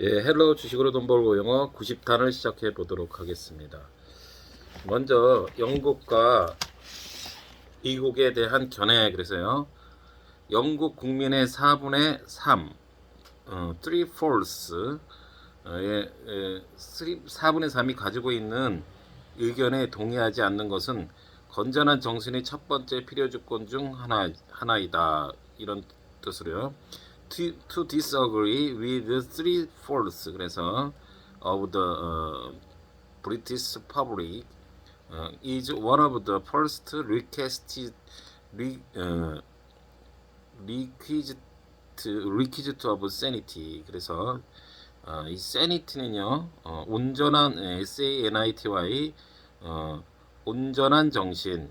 예, 헬로 주식으로 돈 벌고 영어 90탄을 시작해 보도록 하겠습니다. 먼저 영국과 미국에 대한 견해 그래서요. 영국 국민의 4분의 3, 어, 3 fourths, 어, 예, 예, 3, 4분의 3이 가지고 있는 의견에 동의하지 않는 것은 건전한 정신의 첫 번째 필요 조건 중 하나 하나이다 이런 뜻으로요. To, to disagree with three fourths 그래서 of the uh, British public uh, is one of the first requested re, uh, requisite requisite of sanity 그래서 어, 이 sanity는요 어, 온전한 S A N I T Y 어, 온전한 정신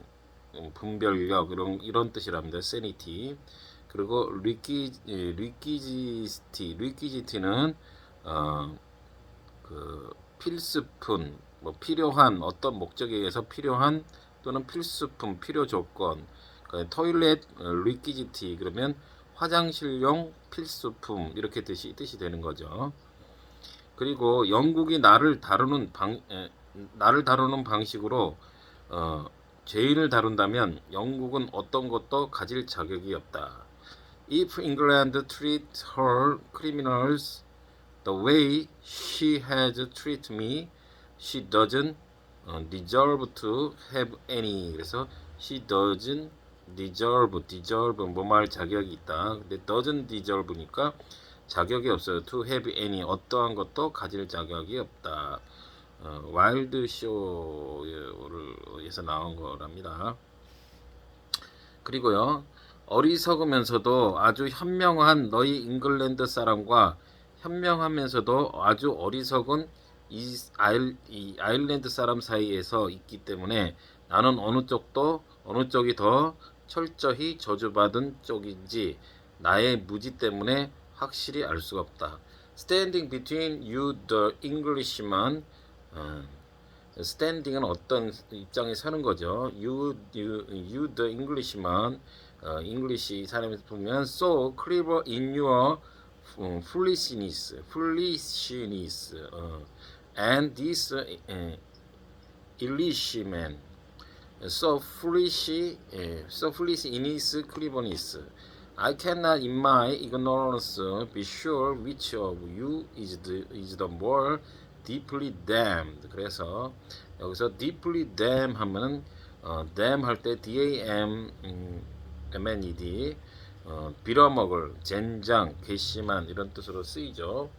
음, 분별력 이런 이런 뜻이랍니다 sanity 그리고 리퀴 리퀴지티 리퀴지티는 어 그 필수품 뭐 필요한 어떤 목적에 의해서 필요한 또는 필수품 필요 조건 그 토일렛 리퀴지티 그러면 화장실용 필수품 이렇게 뜻이 뜻이 되는 거죠. 그리고 영국이 나를 다루는 방 에, 나를 다루는 방식으로 어, 죄인을 다룬다면 영국은 어떤 것도 가질 자격이 없다. If England treat her criminals the way she has treated me, she doesn't uh, deserve to have any. 그래서 she doesn't deserve, deserve 뭐말 자격이 있다. 근데 doesn't deserve니까 자격이 없어요. To have any 어떠한 것도 가질 자격이 없다. 어, 와일드 쇼에서 나온 거랍니다. 그리고요. 어리석으면서도 아주 현명한 너희 잉글랜드 사람과 현명하면서도 아주 어리석은 이, 아일, 이 아일랜드 사람 사이에서 있기 때문에 나는 어느 쪽도 어느 쪽이 더 철저히 저주받은 쪽인지 나의 무지 때문에 확실히 알 수가 없다. Standing between you, the Englishman, 어, standing은 어떤 입장에 서는 거죠. You, you, you the Englishman, 어, English 사람에서 보면 so clever in your 어, foolishness, foolishness, 어, and this uh, Englishman, so foolish, uh, so foolish in his cleverness. I cannot, in my ignorance, be sure which of you is the is the more deeply damned. 그래서 여기서 deeply damned 하면은 어, damn 할 때 D-A-M 음, M-N-E-D 어, 빌어먹을, 젠장, 괘씸한 이런 뜻으로 쓰이죠.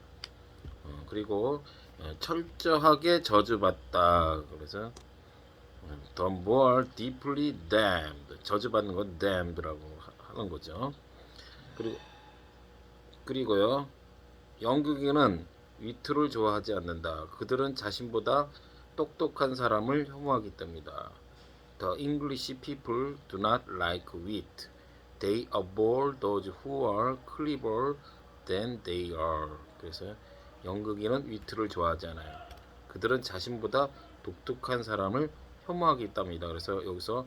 어, 그리고 어, 철저하게 저주받다. 그래서 어, the more deeply damned 저주받는 건 damned라고 하- 하는 거죠. 그리고 그리고요. 영국인은 위트를 좋아하지 않는다. 그들은 자신보다 똑똑한 사람을 혐오하기 때문이다. The English people do not like wit. They abhor those who are clever than they are. 그래서 영국인은 위트를 좋아하지 않아요. 그들은 자신보다 독특한 사람을 혐오하기 때문이다. 그래서 여기서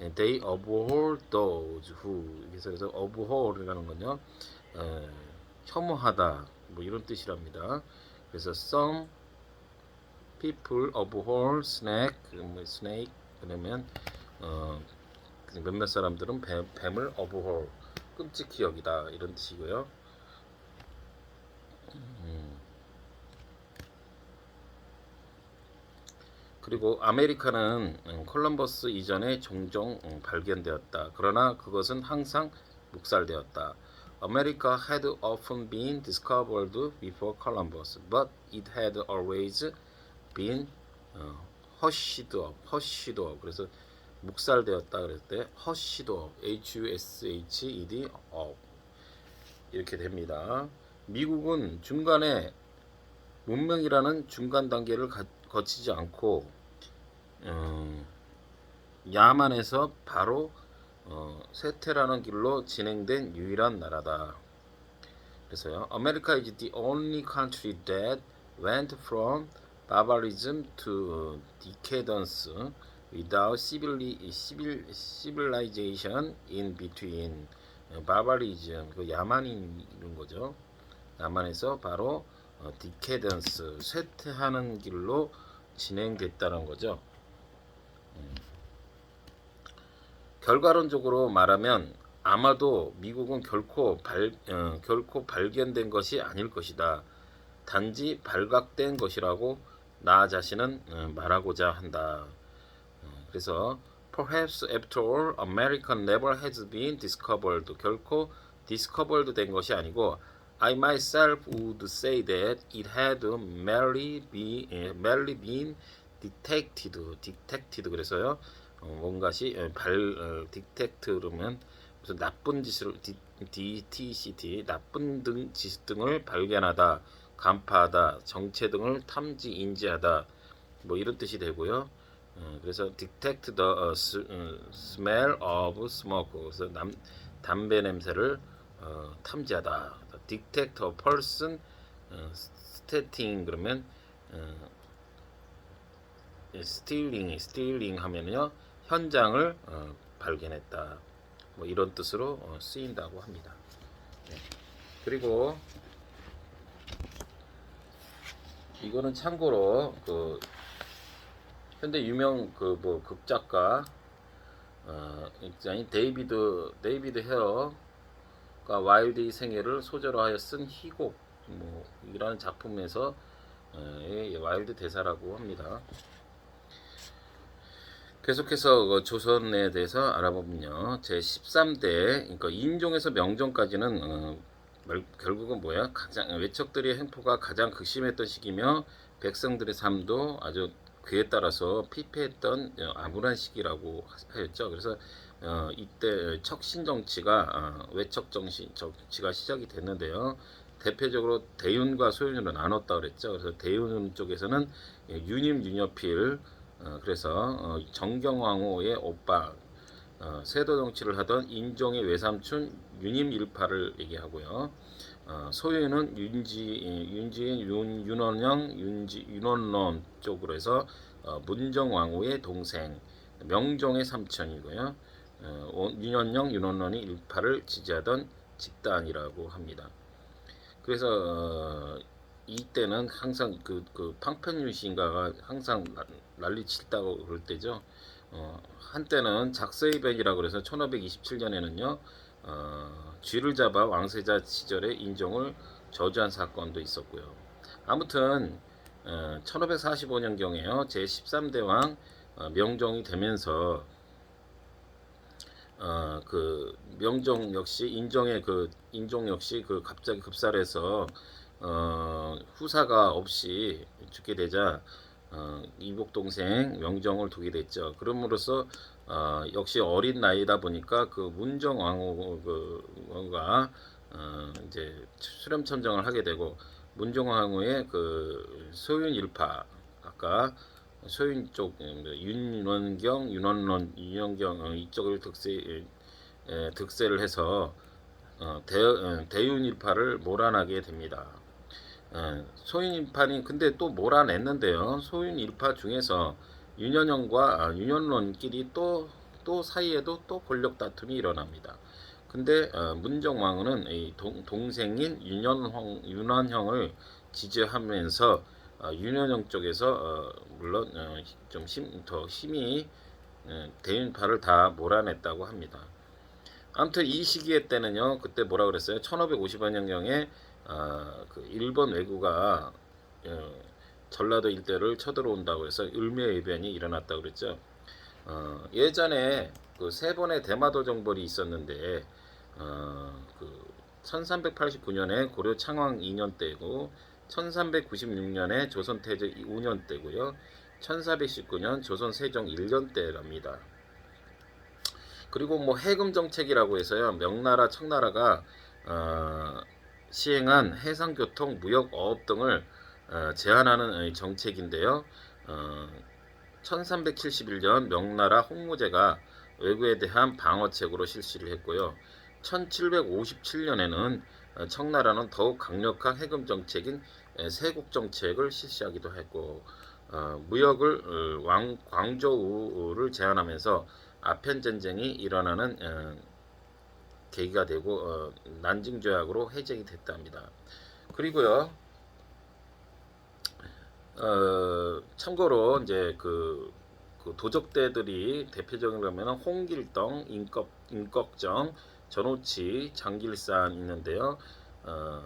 예, they abhor those who 그래서 그래서 abhor이라는 건요 에, 혐오하다 뭐 이런 뜻이랍니다. 그래서 some people abhor snake 뭐 snake 그러면 어, 몇몇 사람들은 뱀, 뱀을 abhor 끔찍히 여기다 이런 뜻이고요. 음. 그리고 아메리카는 음, 콜럼버스 이전에 종종 음, 발견되었다. 그러나 그것은 항상 묵살되었다. America had often been discovered before Columbus, but it had always been hushed up. 그래서 묵살되었다 그랬을 때 up, H-U-S-H-E-D up 이렇게 됩니다. 미국은 중간에 문명이라는 중간 단계를 가- 거치지 않고 음, 야만에서 바로 어, 쇠퇴라는 길로 진행된 유일한 나라다. 그래서요. America is the only country that went from barbarism to decadence without civili, civil, civilization in between. barbarism 그 야만인 이런 거죠. 야만에서 바로 어, 디케던스 쇠퇴하는 길로 진행됐다는 거죠. 음. 결과론적으로 말하면 아마도 미국은 결코 발 어, 결코 발견된 것이 아닐 것이다. 단지 발각된 것이라고 나 자신은 어, 말하고자 한다. 어, 그래서 perhaps after all America never has been discovered 결코 discovered 된 것이 아니고 I myself would say that it had merely been, 예, merely been detected detected 그래서요 어, 뭔가시 예, 발 어, detect 그러면 무슨 나쁜 짓을 DTCT 나쁜 등 짓 등을 발견하다 간파하다 정체 등을 탐지 인지하다 뭐 이런 뜻이 되고요. 어, 그래서 detect the 어, smell of smoke 그래서 남, 담배 냄새를 어, 탐지하다. detect a person 어, stating 그러면 어, stealing stealing 하면요 현장을 어, 발견했다. 뭐 이런 뜻으로 어, 쓰인다고 합니다. 네. 그리고 이거는 참고로 그 현대 유명 그 뭐 극작가 어 데이비드 데이비드 헤어가 와일드의 생애를 소재로 하여 쓴 희곡 뭐 이라는 작품에서 어, 의 와일드 대사라고 합니다. 계속해서 그 조선에 대해서 알아보면요. 제 13대 그러니까 인종에서 명종까지는 어, 말- 결국은 뭐야? 가장 외척들의 행포가 가장 극심했던 시기며 백성들의 삶도 아주 그에 따라서 피폐했던 어, 암울한 시기라고 하였죠. 그래서 어, 이때 척신 정치가 어, 외척 정치 정치가 시작이 됐는데요. 대표적으로 대윤과 소윤으로 나눴다 그랬죠. 그래서 대윤 쪽에서는 예, 유님 윤여필 어, 그래서 어, 정경왕후의 오빠 어, 세도 정치를 하던 인종의 외삼촌 유님 일파를 얘기하고요. 어, 소유는 윤지 윤지인 윤 윤원영 윤지 윤원론 쪽으로 해서 어, 문정왕후의 동생 명종의 삼촌이고요. 어, 오- 윤원영 윤원론이 일파를 지지하던 집단이라고 합니다. 그래서 어, 이때는 항상 그, 그 팡편유 씨인가가 항상 나- 난리 칠다고 그럴 때죠. 어, 한때는 작서의변이라고 그래서 1527년에는요 어, 쥐를 잡아 왕세자 시절에 인종을 저주한 사건도 있었고요. 아무튼 어, 1545년 경에요 제 13대 왕 어, 명종이 되면서 어, 그 명종 역시 인종의 그 인종 역시 그 갑자기 급살해서 어, 후사가 없이 죽게 되자 어, 이복 동생 명종을 두게 됐죠. 그럼으로써 어, 역시 어린 나이다 보니까 그 문정 그 왕과 어, 이제 수렴천정을 하게 되고 문정 왕후의 그 소윤 일파 아까 소윤 쪽 음, 윤원경, 윤원론, 윤원경 어, 이쪽을 득세 에, 득세를 해서 어, 대, 어, 대윤 일파를 몰아나게 됩니다. 어, 소윤일파니 근데 또 몰아냈는데요. 소윤일파 중에서 윤현영과 아, 윤현론끼리 또 또 사이에도 또 권력 다툼이 일어납니다. 근데 어, 문정왕후는 이 동, 동생인 윤현형 윤원형을 지지하면서 어, 윤현영 쪽에서 어, 물론 어, 좀더 힘이 어, 대윤파를 다 몰아냈다고 합니다. 아무튼 이 시기에 때는요 그때 뭐라 그랬어요 1550년경에 어, 그 일본 왜구가 어, 전라도 일대를 쳐들어온다고 해서 을묘해변이 일어났다고 그랬죠. 어, 예전에 그 세 번의 대마도 정벌이 있었는데 어, 그 1389년에 고려 창왕 2년 때고 1396년에 조선 태조 5년 때고요. 1419년 조선 세종 1년 때랍니다. 그리고 뭐 해금 정책이라고 해서요. 명나라 청나라가 어, 시행한 해상교통, 무역, 어업 등을 어, 제한하는 정책인데요. 어, 1371년 명나라 홍무제가 외구에 대한 방어책으로 실시를 했고요. 1757년에는 어, 청나라는 더욱 강력한 해금 정책인 에, 세국 정책을 실시하기도 했고 어, 무역을 어, 왕, 광저우를 제한하면서 아편 전쟁이 일어나는 어, 계기가 되고 어, 난징 조약으로 해제가 됐답니다. 그리고요 어, 참고로 이제 그, 그 도적대들이 대표적으로 하면 홍길동, 인꺽, 인꺽정, 전호치, 장길산 있는데요. 어,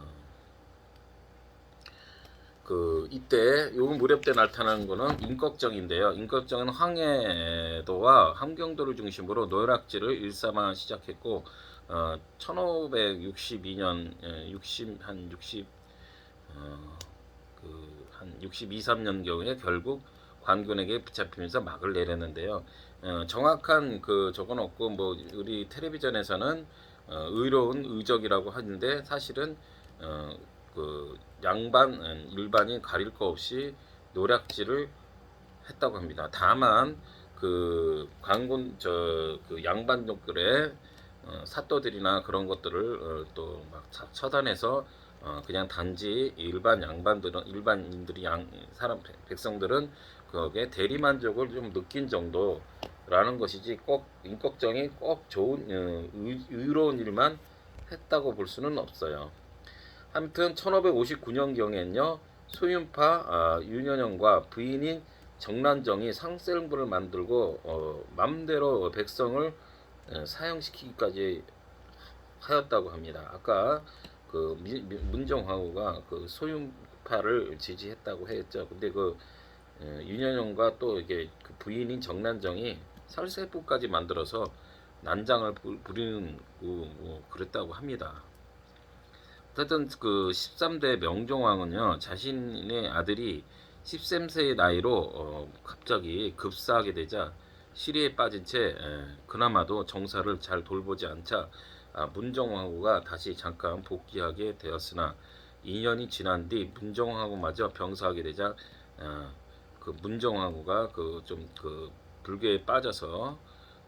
그 이때 요 무렵 때 나타나는 거는 인꺽정인데요. 인꺽정은 황해도와 함경도를 중심으로 노략질을 일삼아 시작했고 어, 1562년 60 한 60 어, 그한 62, 3년 경우에 결국 관군에게 붙잡히면서 막을 내렸는데요. 어, 정확한 그 적은 없고 뭐 우리 텔레비전에서는 어, 의로운 의적이라고 하는데 사실은 어, 그 양반 음, 일반인 가릴 거 없이 노략질을 했다고 합니다. 다만 그 관군 저 그 양반족들의 어, 사또들이나 그런 것들을 어, 또막 처단해서 어, 그냥 단지 일반 양반들은 일반인들이 양 사람 백성들은 거기에 대리만족을 좀 느낀 정도라는 것이지 꼭 인꺽정이 꼭 좋은 어, 의, 의로운 일만 했다고 볼 수는 없어요. 아무튼 1559년경엔요 소윤파 아, 윤현영과 부인인 정란정이 상셀부를 만들고 어, 맘대로 백성을 어, 사형시키기까지 하였다고 합니다. 아까 그 문정황후가 그 소윤파를 지지했다고 했죠. 근데 그 어, 윤현영과 또 이게 그 부인인 정란정이 살세부까지 만들어서 난장을 부- 부리는 그, 뭐 그랬다고 합니다. 어쨌든 그 13대 명종왕은요 자신의 아들이 13세의 나이로 어, 갑자기 급사하게 되자 시리에 빠진 채 에, 그나마도 정사를 잘 돌보지 않자 아, 문정왕후가 다시 잠깐 복귀하게 되었으나 2년이 지난 뒤 문정왕후마저 병사하게 되자 어, 그 문정왕후가 그 좀그 불교에 빠져서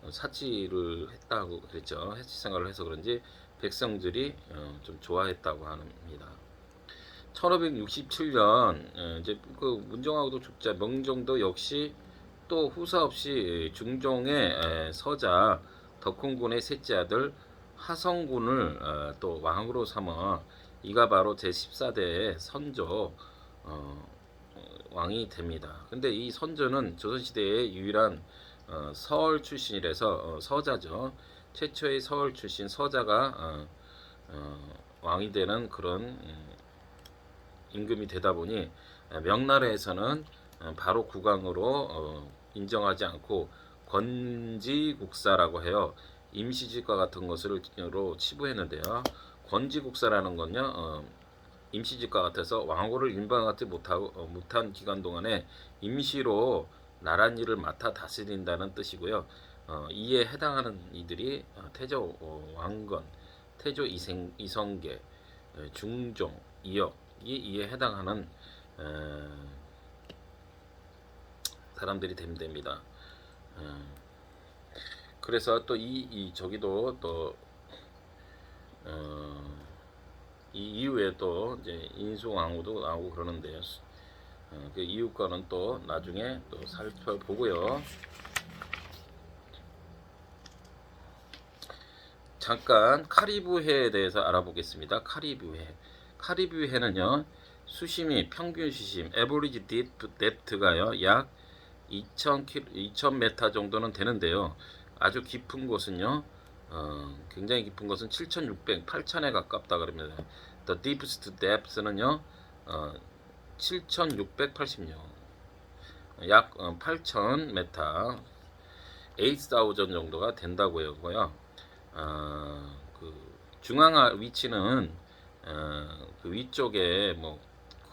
어, 사치를 했다고 그랬죠. 해치 생활을 해서 그런지 백성들이 어, 좀 좋아했다고 합니다. 1567년 이제 그 문정왕후도 죽자 명종도 역시 또 후사 없이 중종의 에, 서자 덕훈군의 셋째 아들 하성군을 어, 또 왕으로 삼아 이가 바로 제 14대의 선조 어, 어, 왕이 됩니다. 근데 이 선조는 조선시대의 유일한 어, 서울 출신이라서 어, 서자죠. 최초의 서울 출신 서자가 왕이 되는 그런 음, 임금이 되다 보니 어, 명나라에서는 어, 바로 국왕으로 어, 인정하지 않고 권지국사라고 해요. 임시직과 같은 것으로 치부했는데요. 권지국사라는 건요. 어, 임시직과 같아서 왕후를 인정하지 못하고 어, 못한 기간 동안에 임시로 나란 일을 맡아 다스린다는 뜻이고요. 어, 이에 해당하는 이들이 어, 태조 어, 왕건, 태조 이생, 이성계, 어, 중종, 이역 이 이에 해당하는 어, 사람들이 되면 됩니다. 어, 그래서 또이 이 저기도 또 어, 이 이후에 또 이제 인수왕후도 나오고 그러는데요. 어, 그 이후 거는 또 나중에 또 살펴보고요. 잠깐 카리브해에 대해서 알아보겠습니다. 카리브해. 카리브해는요. 수심이 평균 수심 에버리지 딥데프트가요. 약2,000 2,000m 정도는 되는데요. 아주 깊은 곳은요. 어, 굉장히 깊은 곳은 7,600, 8,000에 가깝다 그럽니다. The deepest depth는요. 어, 7,680요. 약 어, 8,000m, 8,000 정도가 된다고 하고요. 어, 그 중앙 위치는 어, 그 위쪽에 뭐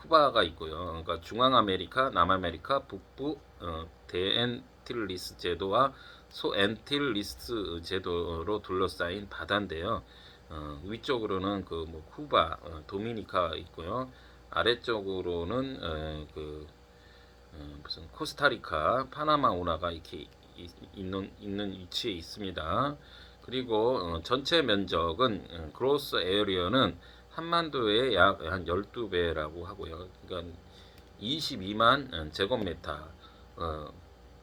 쿠바가 있고요. 그러니까 중앙 아메리카, 남아메리카, 북부 어, 대엔틸리스 제도와 소엔틸리스 제도로 둘러싸인 바다인데요. 어, 위쪽으로는 그 뭐 쿠바, 어, 도미니카 있고요. 아래쪽으로는 어, 그 어, 무슨 코스타리카, 파나마 운하가 이렇게 이- 있는 있는 위치에 있습니다. 그리고 어, 전체 면적은 어, 그로스 에어리어는 한반도의 약 한 12배라고 하고요. 그러니까 22만 어, 제곱미터. 어,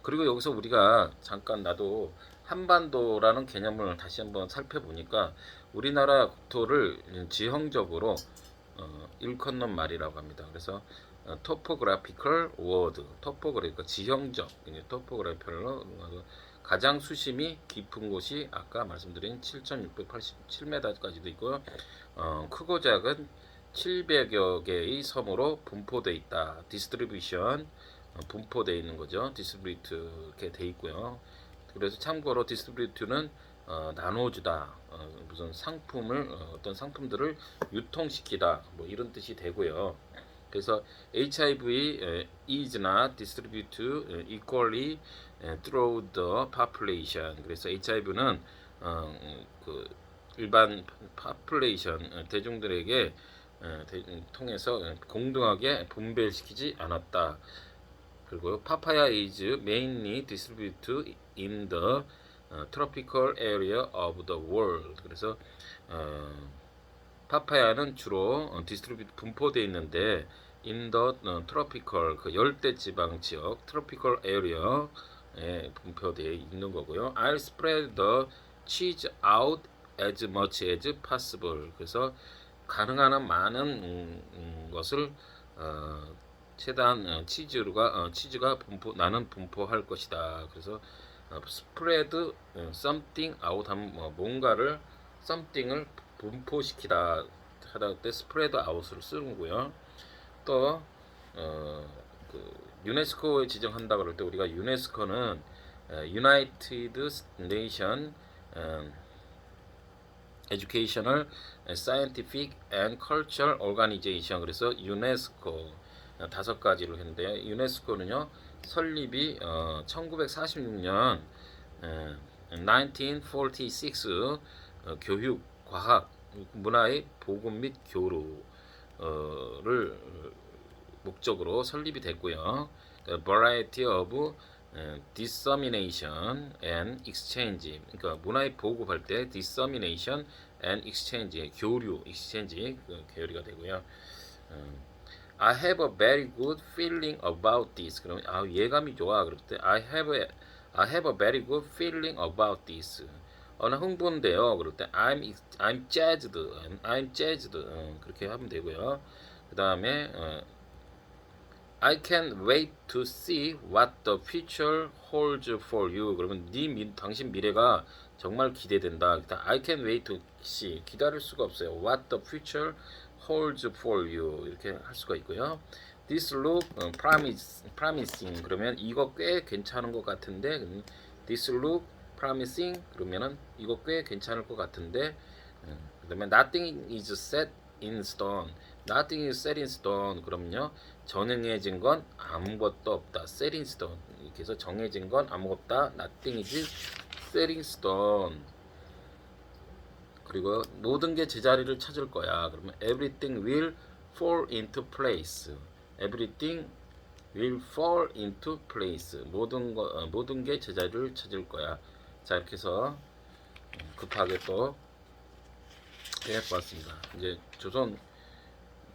그리고 여기서 우리가 잠깐 나도 한반도라는 개념을 다시 한번 살펴보니까 우리나라 국토를 지형적으로 어, 일컫는 말이라고 합니다. 그래서 어, topographical word, topographical 지형적, topographical 가장 수심이 깊은 곳이 아까 말씀드린 7,687m까지도 있고요. 어, 크고 작은 700여 개의 섬으로 분포돼 있다. 디스트리뷰션 어, 분포돼 있는 거죠. 디스트리뷰트 이렇게 돼 있고요. 그래서 참고로 디스트리뷰트는 어, 나눠주다. 어, 무슨 상품을 어, 어떤 상품들을 유통시키다. 뭐 이런 뜻이 되고요. 그래서 HIV 에, is not distributed 에, equally 에, through the population. 그래서 HIV는 어, 음, 그 일반 population 어, 대중들에게 에, 대, 통해서 에, 공정하게 분배시키지 않았다. 그리고 파파야 is mainly distributed in the 어, tropical area of the world. 그래서 어, 파파야는 주로 어, 디스트리뷰트 분포되어 있는데 in the 어, tropical 그 열대 지방 지역 tropical area에 분포되어 있는 거고요. I'll spread the cheese out as much as possible. 그래서 가능한 한 많은 음, 음, 것을 어, 최대한 어, 치즈가 어, 치즈가 분포 나는 분포할 것이다. 그래서 어, 어, something out 하면 뭐 뭔가를 something을 분포시키다 하다 때 spread out을 쓰는 거고요. 또 어, 그 유네스코에 지정한다 그럴 때 우리가 유네스코는 어, Nation 어, Educational, Scientific and Cultural Organization 그래서 유네스코 어, 다섯 가지로 했는데 유네스코는요 설립이 어, 1946년 어, 1946 어, 교육, 과학, 문화의 보급 및 교류를 목적으로 설립이 됐고요. 그 variety of 어, dissemination and exchange. 그러니까 문화의 보급할 때 dissemination and exchange, 교류, exchange 그 계열이가 되고요. 어, I have a very good feeling about this. 그러면 아 예감이 좋아. 그럴 때 I have a, I have a very good feeling about this. 어, 나 흥분돼요. 그럴 때 I'm I'm jazzed. I'm jazzed. 어, 그렇게 하면 되고요. 그 다음에 어, I can't wait to see what the future holds for you. 그러면 네 미, 당신 미래가 정말 기대된다. I can't wait to see. 기다릴 수가 없어요. What the future holds for you. 이렇게 할 수가 있고요. This look 어, promise, promising. 그러면 이거 꽤 괜찮은 것 같은데. 음, This look promising. 그러면은 이거 꽤 괜찮을 것 같은데. 음, 그다음에 nothing is set in stone. Nothing is set in stone. 그럼요. 정해진 건 아무것도 없다. set in stone. 이렇게 해서 정해진 건 아무것도 없다. Nothing is set in stone. 그리고 모든 게 제자리를 찾을 거야. 그러면 everything will fall into place. everything will fall into place. 모든 거 어, 모든 게 제자리를 찾을 거야. 자 이렇게 해서 급하게 또 해봤습니다. 이제 조선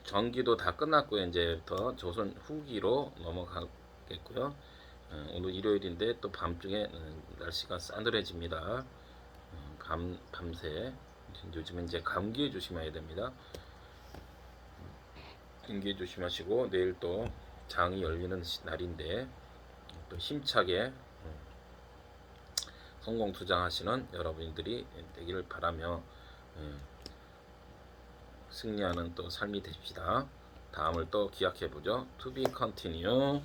전기도 다 끝났고요. 이제부터 조선 후기로 넘어가겠고요. 어, 오늘 일요일인데 또 밤중에 어, 날씨가 싸늘해집니다. 어, 밤 밤새 요즘에 이제 감기에 조심해야 됩니다. 감기에 조심하시고 내일 또 장이 열리는 시- 날인데 또 힘차게 어, 성공 투자하시는 여러분들이 되기를 바라며 예, 승리하는 또 삶이 되십시다. 다음을 또 기약해 보죠. To be continue.